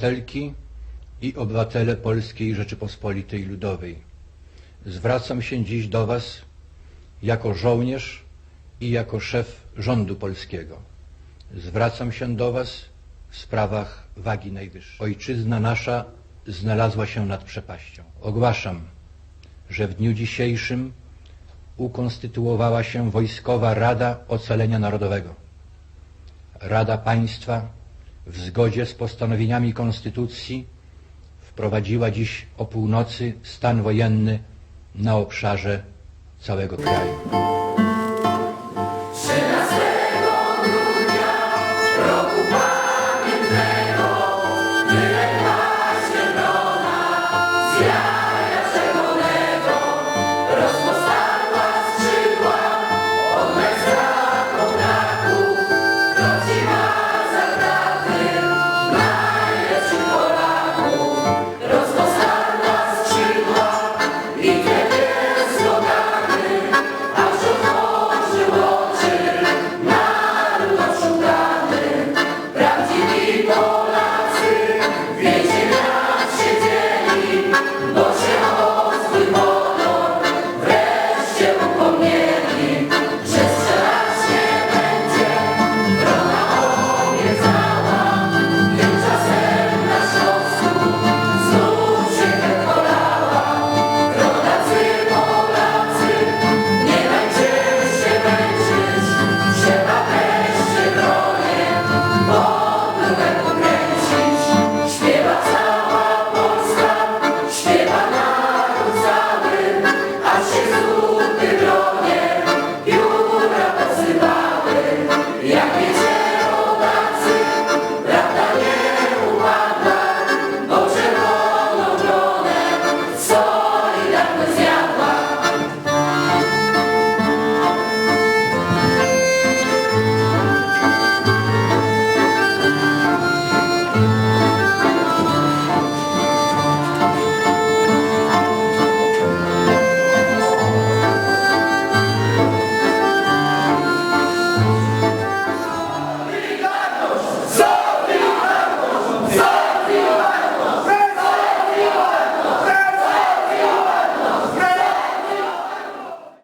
Obywatelki i obywatele Polskiej Rzeczypospolitej Ludowej. Zwracam się dziś do Was jako żołnierz i jako szef rządu polskiego. Zwracam się do Was w sprawach wagi najwyższej. Ojczyzna nasza znalazła się nad przepaścią. Ogłaszam, że w dniu dzisiejszym ukonstytuowała się Wojskowa Rada Ocalenia Narodowego. Rada Państwa w zgodzie z postanowieniami Konstytucji wprowadziła dziś o północy stan wojenny na obszarze całego kraju. Lord.